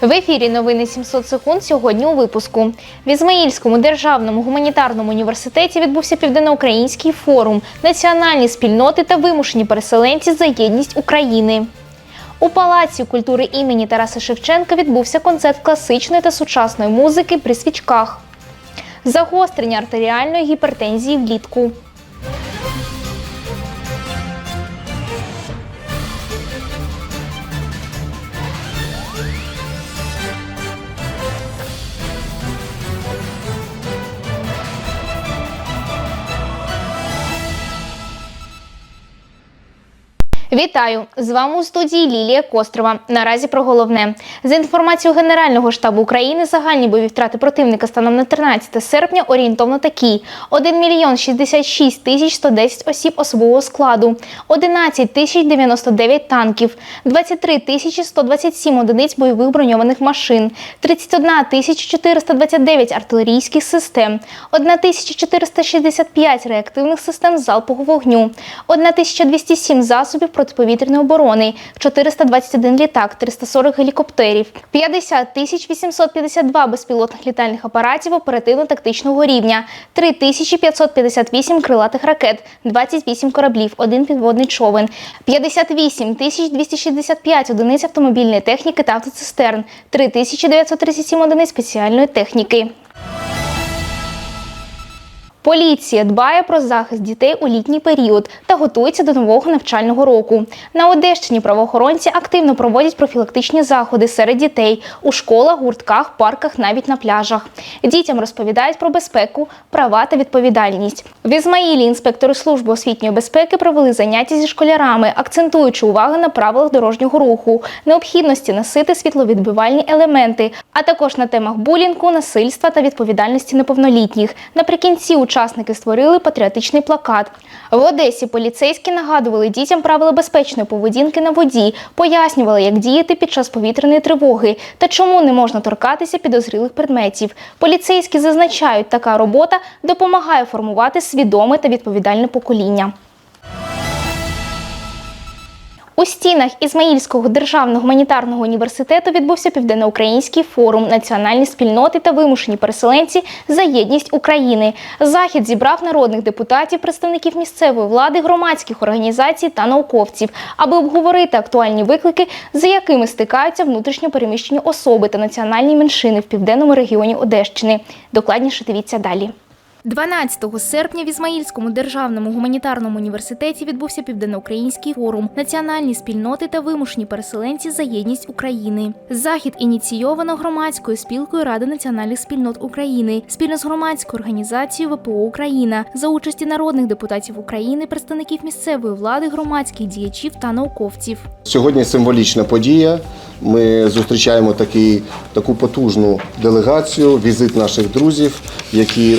В ефірі новини 700 секунд сьогодні у випуску. В Ізмаїльському державному гуманітарному університеті відбувся південноукраїнський форум Національні спільноти та вимушені переселенці за єдність України. У Палаці культури імені Тараса Шевченка відбувся концерт класичної та сучасної музики при свічках. Загострення артеріальної гіпертензії влітку. Вітаю! З вами у студії Лілія Кострова. Наразі про головне. За інформацією Генерального штабу України, загальні бойові втрати противника станом на 13 серпня орієнтовно такі: 1 мільйон 66 тисяч 110 осіб особового складу, 11 тисяч 99 танків, 23 тисячі 127 одиниць бойових броньованих машин, 31 тисяча 429 артилерійських систем, 1 тисяча 465 реактивних систем залпового вогню, 1 тисяча 207 засобів протиповітряної оборони, 421 літак, 340 гелікоптерів, 50 тисяч 852 безпілотних літальних апаратів оперативно-тактичного рівня, 3558 крилатих ракет, 28 кораблів, один підводний човен, 58 тисяч 265 одиниць автомобільної техніки та автоцистерн, 3937 одиниць спеціальної техніки. Поліція дбає про захист дітей у літній період та готується до нового навчального року. На Одещині правоохоронці активно проводять профілактичні заходи серед дітей у школах, гуртках, парках, навіть на пляжах. Дітям розповідають про безпеку, права та відповідальність. В Ізмаїлі інспектори служби освітньої безпеки провели заняття зі школярами, акцентуючи увагу на правилах дорожнього руху, необхідності носити світловідбивальні елементи, а також на темах булінгу, насильства та відповідальності неповнолітніх. Наприкінці учасники створили патріотичний плакат. В Одесі поліцейські нагадували дітям правила безпечної поведінки на воді, пояснювали, як діяти під час повітряної тривоги та чому не можна торкатися підозрілих предметів. Поліцейські зазначають, така робота допомагає формувати свідоме та відповідальне покоління. У стінах Ізмаїльського державного гуманітарного університету відбувся південноукраїнський форум Національні спільноти та вимушені переселенці за єдність України. Захід зібрав народних депутатів, представників місцевої влади, громадських організацій та науковців, аби обговорити актуальні виклики, за якими стикаються внутрішньо переміщені особи та національні меншини в південному регіоні Одещини. Докладніше дивіться далі. 12 серпня в Ізмаїльському державному гуманітарному університеті відбувся південноукраїнський форум Національні спільноти та вимушені переселенці за єдність України. Захід ініційовано громадською спілкою Ради національних спільнот України спільно з громадською організацією ВПО Україна за участі народних депутатів України, представників місцевої влади, громадських діячів та науковців. Сьогодні символічна подія. Ми зустрічаємо такий, таку потужну делегацію, візит наших друзів, які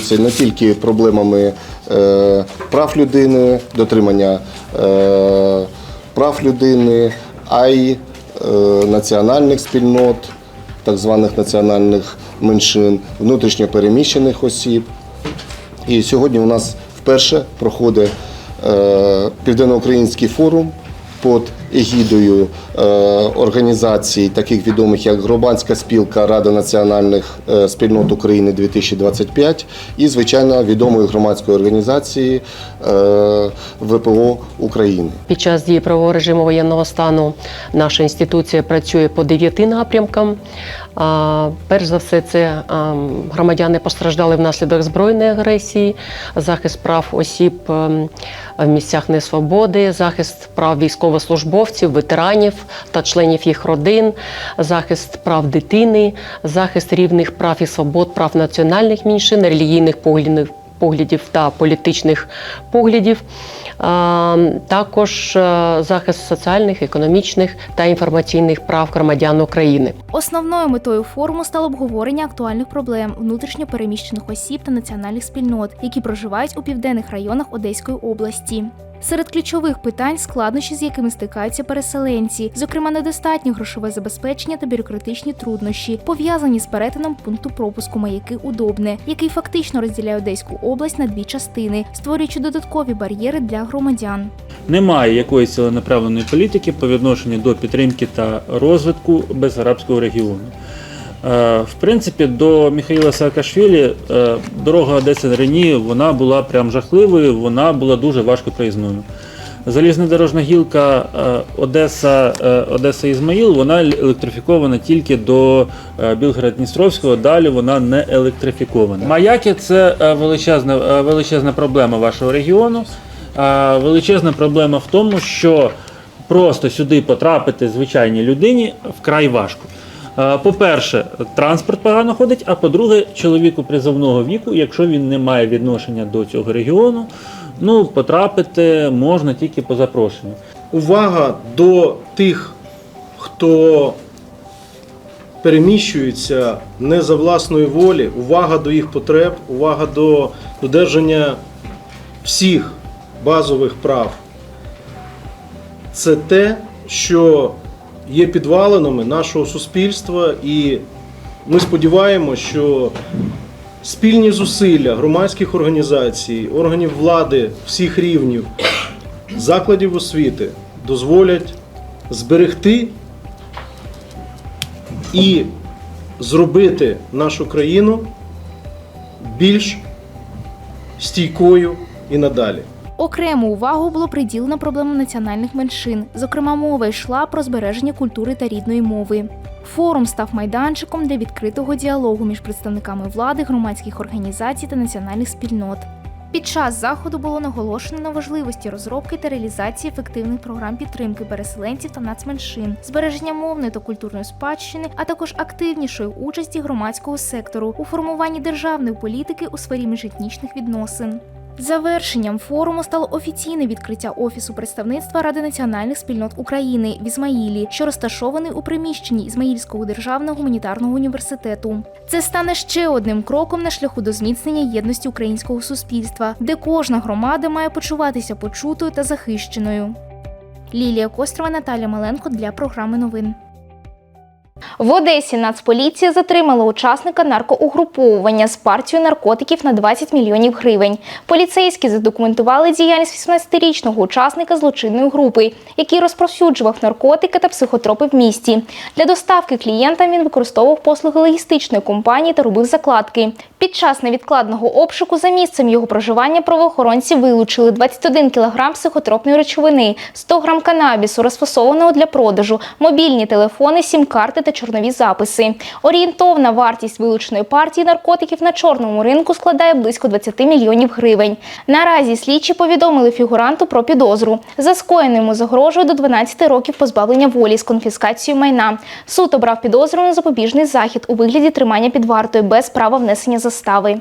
опікуються не тільки проблемами е, прав людини, дотримання е, прав людини, а й е, національних спільнот, так званих національних меншин, внутрішньо переміщених осіб. І сьогодні у нас вперше проходить Південноукраїнський форум під егідою е, організацій, таких відомих як Громадська спілка Рада національних е, спільнот України 2025 і, звичайно, відомої громадської організації е, ВПО України. Під час дії правового режиму воєнного стану наша інституція працює по дев'яти напрямкам. Перш за все, це громадяни постраждали внаслідок збройної агресії, захист прав осіб ем, в місцях несвободи, захист прав військовослужбовців, ветеранів та членів їх родин, захист прав дитини, захист рівних прав і свобод, прав національних меншин, релігійних поглядів поглядів та політичних поглядів, а, також е, захист соціальних, економічних та інформаційних прав громадян України. Основною метою форуму стало обговорення актуальних проблем внутрішньо переміщених осіб та національних спільнот, які проживають у південних районах Одеської області. Серед ключових питань складнощі, з якими стикаються переселенці, зокрема недостатнє грошове забезпечення та бюрократичні труднощі, пов'язані з перетином пункту пропуску маяки Удобне, який фактично розділяє Одеську область на дві частини, створюючи додаткові бар'єри для громадян. Немає якоїсь ціленаправленої політики по відношенню до підтримки та розвитку безарабського регіону. Е, В принципі, до Михайла Саакашвілі е, дорога Одеса Рені вона була прям жахливою, вона була дуже важко проїзною. Залізнодорожна гілка е, Одеса, Одеса Ізмаїл, вона електрифікована тільки до Білгород-Дністровського, далі вона не електрифікована. Маяки це величезна, величезна проблема вашого регіону. Величезна проблема в тому, що просто сюди потрапити звичайній людині вкрай важко. Е, По-перше, транспорт погано ходить, а по-друге, чоловіку призовного віку, якщо він не має відношення до цього регіону, ну потрапити можна тільки по запрошенню. увага до тих, хто переміщується не за власної волі, увага до їх потреб, увага до додержання всіх базових прав. Це те, що є підвалинами нашого суспільства, і ми сподіваємося, що спільні зусилля громадських організацій, органів влади всіх рівнів закладів освіти дозволять зберегти і зробити нашу країну більш стійкою і надалі. Окрему увагу було приділено проблемам національних меншин. Зокрема, мова йшла про збереження культури та рідної мови. Форум став майданчиком для відкритого діалогу між представниками влади, громадських організацій та національних спільнот. Під час заходу було наголошено на важливості розробки та реалізації ефективних програм підтримки переселенців та нацменшин, збереження мовної та культурної спадщини, а також активнішої участі громадського сектору у формуванні державної політики у сфері міжетнічних відносин. Завершенням форуму стало офіційне відкриття офісу представництва Ради національних спільнот України в Ізмаїлі, що розташований у приміщенні Ізмаїльського державного гуманітарного університету. Це стане ще одним кроком на шляху до зміцнення єдності українського суспільства, де кожна громада має почуватися почутою та захищеною. Лілія Кострова, Наталя Маленко для програми новин. В Одесі Нацполіція затримала учасника наркоугруповування з партією наркотиків на 20 мільйонів гривень. Поліцейські задокументували діяльність 18-річного учасника злочинної групи, який розповсюджував наркотики та психотропи в місті. Для доставки клієнтам він використовував послуги логістичної компанії та робив закладки. Під час невідкладного обшуку за місцем його проживання правоохоронці вилучили 21 кг психотропної речовини, 100 грам канабісу, розфасованого для продажу, мобільні телефони, сім-карти та чорнові записи. Орієнтовна вартість вилученої партії наркотиків на чорному ринку складає близько 20 мільйонів гривень. Наразі слідчі повідомили фігуранту про підозру. За скоєному загрожує до 12 років позбавлення волі з конфіскацією майна. Суд обрав підозру на запобіжний захід у вигляді тримання під вартою без права внесення застави.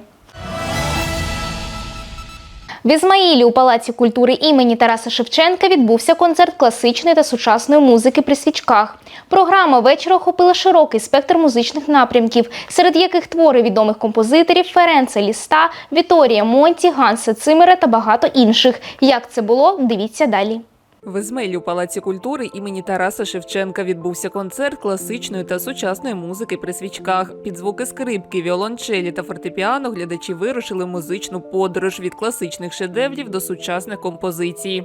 В Ізмаїлі у Палаці культури імені Тараса Шевченка відбувся концерт класичної та сучасної музики при свічках. Програма вечора охопила широкий спектр музичних напрямків, серед яких твори відомих композиторів Ференца Ліста, Віторія Монті, Ганса Цимера та багато інших. Як це було, дивіться далі. В Ізмаїлі у Палаці культури імені Тараса Шевченка відбувся концерт класичної та сучасної музики при свічках. Під звуки скрипки, віолончелі та фортепіано глядачі вирушили музичну подорож від класичних шедеврів до сучасних композицій.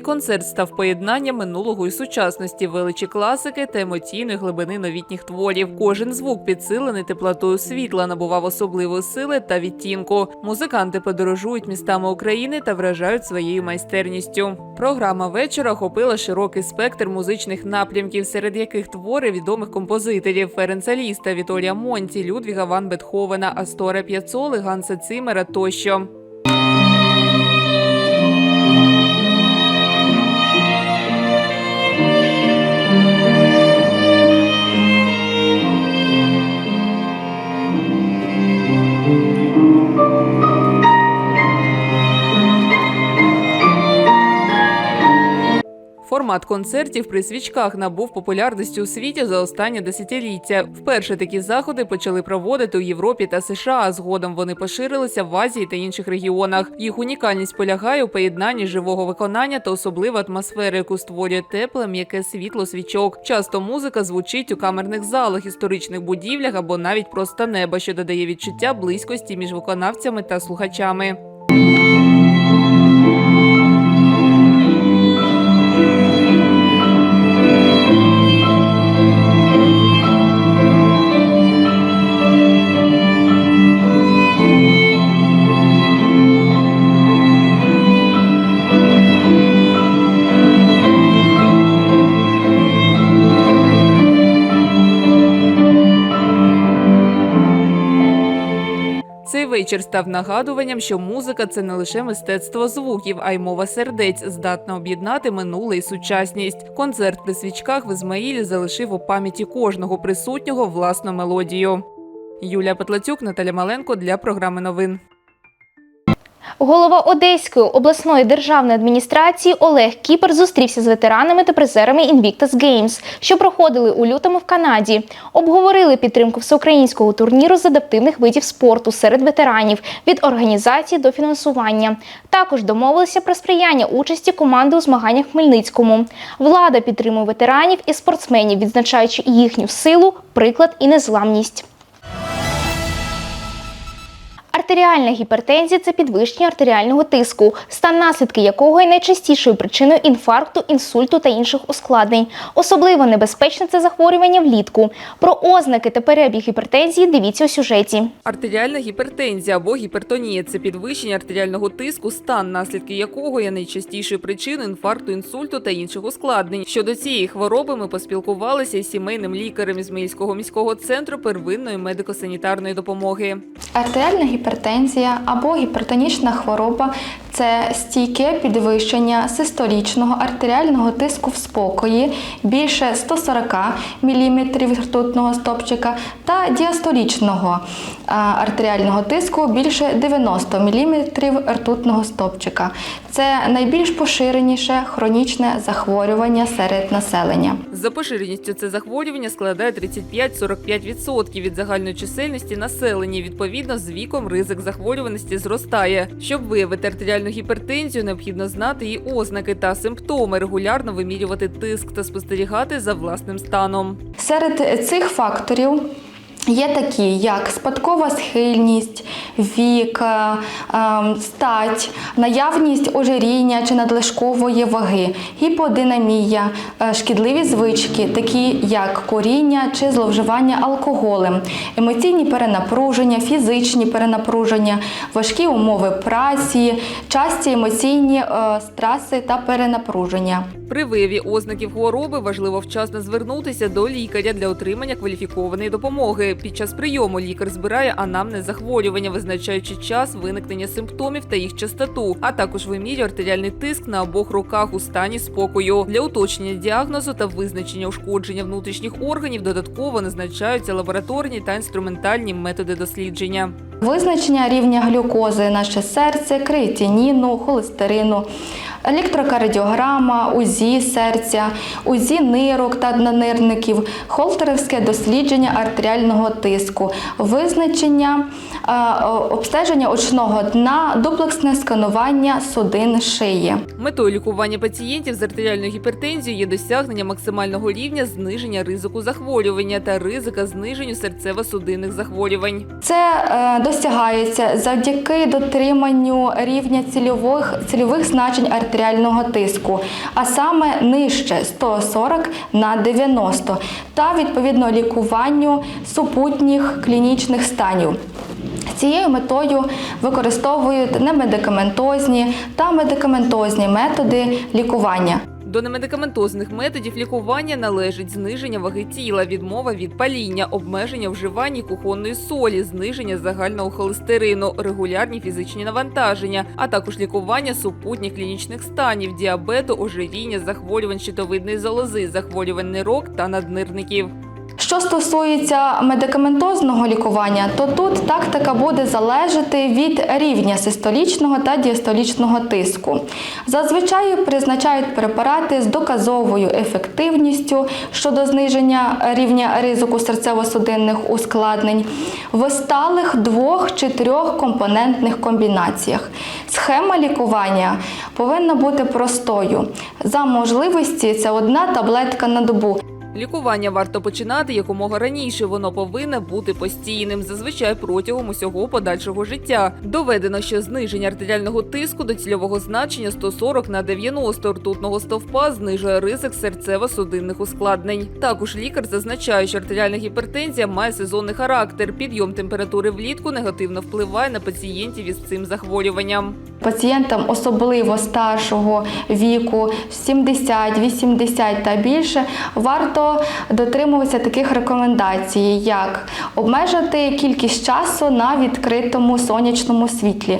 Концерт став поєднанням минулого і сучасності, величі класики та емоційної глибини новітніх творів. Кожен звук підсилений теплотою світла набував особливої сили та відтінку. Музиканти подорожують містами України та вражають своєю майстерністю. Програма вечора охопила широкий спектр музичних напрямків, серед яких твори відомих композиторів Ференца Ліста, Вітолія Монті, Людвіга Ван Бетховена, Астора П'яцоли, Ганса Цимера тощо. Формат концертів при свічках набув популярності у світі за останнє десятиліття. Вперше такі заходи почали проводити у Європі та США. Згодом вони поширилися в Азії та інших регіонах. Їх унікальність полягає у поєднанні живого виконання та особливої атмосфери, яку створює тепле, м'яке світло свічок. Часто музика звучить у камерних залах, історичних будівлях або навіть просто неба, що додає відчуття близькості між виконавцями та слухачами. Вечір став нагадуванням, що музика це не лише мистецтво звуків, а й мова сердець, здатна об'єднати минуле і сучасність. Концерт при свічках в Ізмаїлі залишив у пам'яті кожного присутнього власну мелодію. Юлія Петлацюк, Наталя Маленко для програми новин. Голова Одеської обласної державної адміністрації Олег Кіпер зустрівся з ветеранами та призерами Invictus Games, що проходили у лютому в Канаді. Обговорили підтримку всеукраїнського турніру з адаптивних видів спорту серед ветеранів від організації до фінансування. Також домовилися про сприяння участі команди у змаганнях в Хмельницькому. Влада підтримує ветеранів і спортсменів, відзначаючи їхню силу, приклад і незламність. Артеріальна гіпертензія це підвищення артеріального тиску, стан наслідки якого є найчастішою причиною інфаркту, інсульту та інших ускладнень. Особливо небезпечне це захворювання влітку. Про ознаки та перебіг гіпертензії дивіться у сюжеті. Артеріальна гіпертензія або гіпертонія це підвищення артеріального тиску, стан наслідки якого є найчастішою причиною інфаркту, інсульту та інших ускладнень. Щодо цієї хвороби ми поспілкувалися із сімейним лікарем Ізмаїльського міського центру первинної медико-санітарної допомоги. Артеріальна гіпертензія або гіпертонічна хвороба це стійке підвищення систолічного артеріального тиску в спокої більше 140 мм ртутного стопчика та діастолічного артеріального тиску більше 90 мм ртутного стопчика. Це найбільш поширеніше хронічне захворювання серед населення. За поширеністю це захворювання складає 35-45% від загальної чисельності населення. Відповідно, з віком ризик захворюваності зростає. Щоб виявити артеріальну гіпертензію, необхідно знати її ознаки та симптоми, регулярно вимірювати тиск та спостерігати за власним станом. Серед цих факторів є такі, як спадкова схильність, вік, е, ем, стать, наявність ожиріння чи надлишкової ваги, гіподинамія, е, шкідливі звички, такі як коріння чи зловживання алкоголем, емоційні перенапруження, фізичні перенапруження, важкі умови праці, часті емоційні е, стреси та перенапруження. При вияві ознаків хвороби важливо вчасно звернутися до лікаря для отримання кваліфікованої допомоги. Під час прийому лікар збирає анамнез захворювання, визначаючи час виникнення симптомів та їх частоту, а також вимірює артеріальний тиск на обох руках у стані спокою. Для уточнення діагнозу та визначення ушкодження внутрішніх органів додатково назначаються лабораторні та інструментальні методи дослідження. Визначення рівня глюкози, наше серце, креатиніну, холестерину, електрокардіограма, УЗІ серця, УЗІ нирок та наднирників, холтерівське дослідження артеріального тиску, визначення е, обстеження очного дна, дуплексне сканування судин шиї. Метою лікування пацієнтів з артеріальною гіпертензією є досягнення максимального рівня зниження ризику захворювання та ризика зниженню серцево-судинних захворювань. Це е, досягається завдяки дотриманню рівня цільових, цільових значень артеріального тиску, а саме нижче 140 на 90 та відповідно лікуванню супутніх клінічних станів. Цією метою використовують немедикаментозні та медикаментозні методи лікування. До немедикаментозних методів лікування належить зниження ваги тіла, відмова від паління, обмеження вживання кухонної солі, зниження загального холестерину, регулярні фізичні навантаження, а також лікування супутніх клінічних станів, діабету, ожиріння, захворювань щитовидної залози, захворювань нирок та наднирників. Що стосується медикаментозного лікування, то тут тактика буде залежати від рівня систолічного та діастолічного тиску. Зазвичай призначають препарати з доказовою ефективністю щодо зниження рівня ризику серцево-судинних ускладнень в сталих двох чи трьох компонентних комбінаціях. Схема лікування повинна бути простою. За можливості це одна таблетка на добу. Лікування варто починати якомога раніше. Воно повинне бути постійним, зазвичай протягом усього подальшого життя. Доведено, що зниження артеріального тиску до цільового значення 140 на 90 ртутного стовпа знижує ризик серцево-судинних ускладнень. Також лікар зазначає, що артеріальна гіпертензія має сезонний характер. Підйом температури влітку негативно впливає на пацієнтів із цим захворюванням. Пацієнтам, особливо старшого віку, 70, 80 та більше, варто дотримуватися таких рекомендацій, як обмежити кількість часу на відкритому сонячному світлі.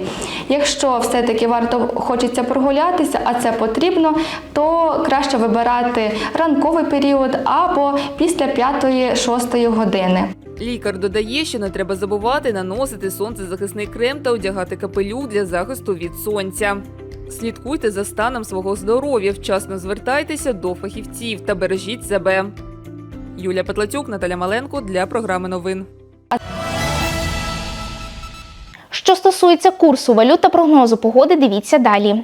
Якщо все-таки варто хочеться прогулятися, а це потрібно, то краще вибирати ранковий період або після 5-6 години. Лікар додає, що не треба забувати наносити сонцезахисний крем та одягати капелюх для захисту від сонця. Слідкуйте за станом свого здоров'я, вчасно звертайтеся до фахівців та бережіть себе. Юлія Петлацюк, Наталя Маленко для програми новин. Що стосується курсу валют та прогнозу погоди, дивіться далі.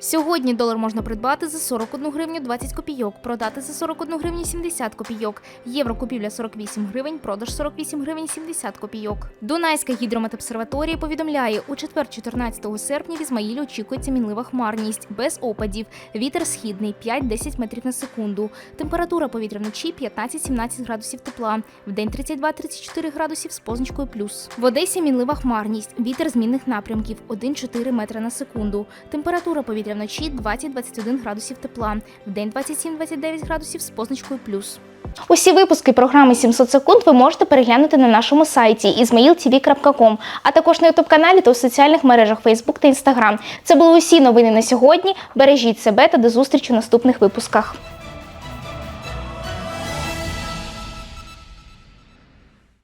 Сьогодні долар можна придбати за 41 гривню 20 копійок, продати за 41 гривню 70 копійок. Євро купівля 48 гривень, продаж 48 гривень 70 копійок. Дунайська гідрометобсерваторія повідомляє, у четвер, 14 серпня в Ізмаїлі очікується мінлива хмарність, без опадів. Вітер східний 5-10 метрів на секунду. Температура повітря вночі 15-17 градусів тепла, в день 32-34 градусів з позначкою плюс. В Одесі мінлива хмарність, вітер змінних напрямків 1-4 метри на секунду. Температура повітря вночі 20-21 градусів тепла, в день 27-29 градусів з позначкою плюс. Усі випуски програми 700 секунд ви можете переглянути на нашому сайті izmailtv.com, а також на ютуб-каналі та у соціальних мережах Facebook та Instagram. Це були усі новини на сьогодні. Бережіть себе та до зустрічі у наступних випусках.